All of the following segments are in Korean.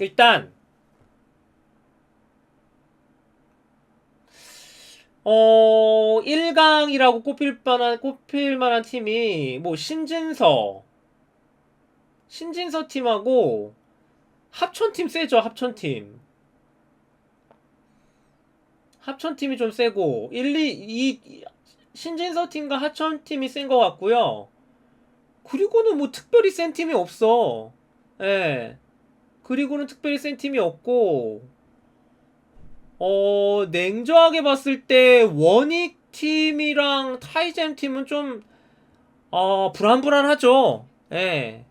일단 어 1강이라고 꼽힐 만한 꼽힐 만한 팀이 뭐 신진서 신진서 팀하고 합천팀 세죠 합천팀. 합천팀이 좀 세고 1, 2, 이 신진서 팀과 합천팀이 센 것 같고요. 그리고는 뭐 특별히 센 팀이 없어. 예 그리고는 특별히 센 팀이 없고 어 냉정하게 봤을 때 원익 팀이랑 타이젠 팀은 좀 어, 불안불안하죠. 예.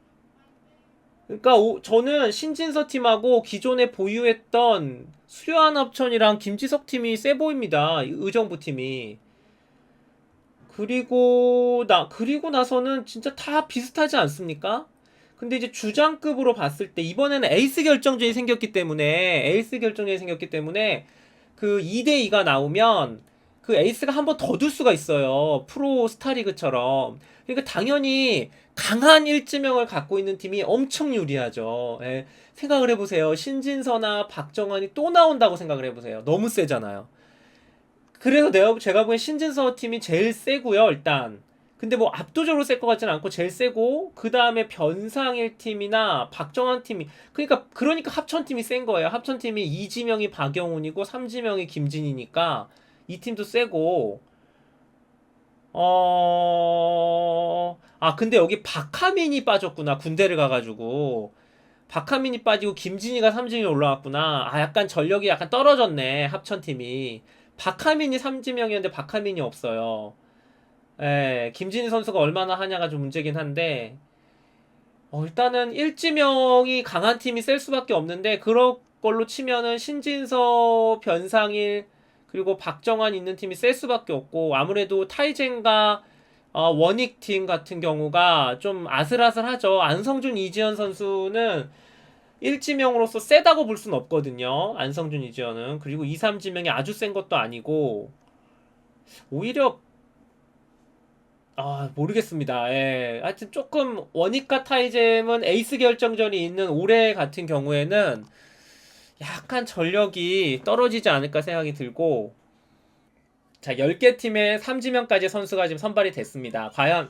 그러니까 오- 저는 신진서 팀하고 기존에 보유했던 수려한 합천이랑 김지석 팀이 세 보입니다. 이 의정부 팀이. 그리고 나 그리고 나서는 진짜 다 비슷하지 않습니까? 근데 이제 주장급으로 봤을 때 이번에는 에이스 결정전이 생겼기 때문에 에이스 결정전이 생겼기 때문에 그 2대 2가 나오면 그 에이스가 한 번 더 둘 수가 있어요. 프로 스타리그처럼. 그러니까 당연히 강한 일지명을 갖고 있는 팀이 엄청 유리하죠. 예, 생각을 해보세요. 신진서나 박정환이 또 나온다고 생각을 해보세요. 너무 세잖아요. 그래서 내가 제가 보기엔 신진서 팀이 제일 세고요. 일단. 근데 뭐 압도적으로 셀 것 같지는 않고 제일 세고 그 다음에 변상일 팀이나 박정환 팀이 그러니까 그러니까 합천 팀이 센 거예요. 합천 팀이 이지명이 박영훈이고 삼지명이 김진이니까 이 팀도 세고 어... 아 근데 여기 박하민이 빠졌구나 군대를 가가지고 박하민이 빠지고 김진이가 삼진이 올라왔구나. 아 약간 전력이 약간 떨어졌네 합천 팀이 박하민이 삼지명이었는데 박하민이 없어요. 예, 김진희 선수가 얼마나 하냐가 좀 문제긴 한데, 어, 일단은 일지명이 강한 팀이 셀 수밖에 없는데, 그런 걸로 치면은 신진서, 변상일, 그리고 박정환 있는 팀이 셀 수밖에 없고, 아무래도 타이젠과 어, 원익 팀 같은 경우가 좀 아슬아슬하죠. 안성준, 이지현 선수는 일지명으로서 세다고 볼 수는 없거든요. 안성준, 이지현은. 그리고 2, 3지명이 아주 센 것도 아니고, 오히려 아, 모르겠습니다. 예. 하여튼 조금 원익과 타이잼은 에이스 결정전이 있는 올해 같은 경우에는 약간 전력이 떨어지지 않을까 생각이 들고 자, 10개 팀의 3지명까지 선수가 지금 선발이 됐습니다. 과연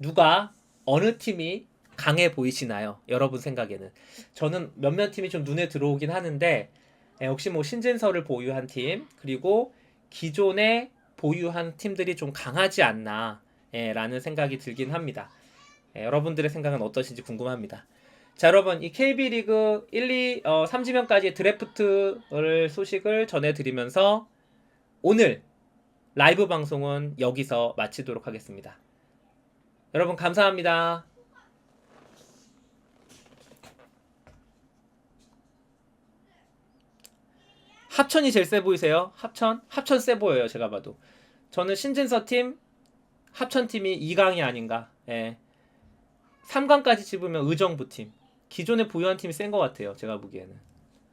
누가 어느 팀이 강해 보이시나요? 여러분 생각에는. 저는 몇몇 팀이 좀 눈에 들어오긴 하는데 예, 혹시 뭐 신진서를 보유한 팀 그리고 기존에 보유한 팀들이 좀 강하지 않나 예, 라는 생각이 들긴 합니다. 예, 여러분들의 생각은 어떠신지 궁금합니다. 자 여러분 이 KB리그 1, 2, 어, 3지명까지 드래프트를 소식을 전해드리면서 오늘 라이브 방송은 여기서 마치도록 하겠습니다. 여러분 감사합니다. 합천이 제일 세 보이세요? 합천? 합천 세 보여요 제가 봐도. 저는 신진서 팀, 합천 팀이 2강이 아닌가. 예. 3강까지 집으면 의정부 팀. 기존에 보유한 팀이 센 것 같아요. 제가 보기에는.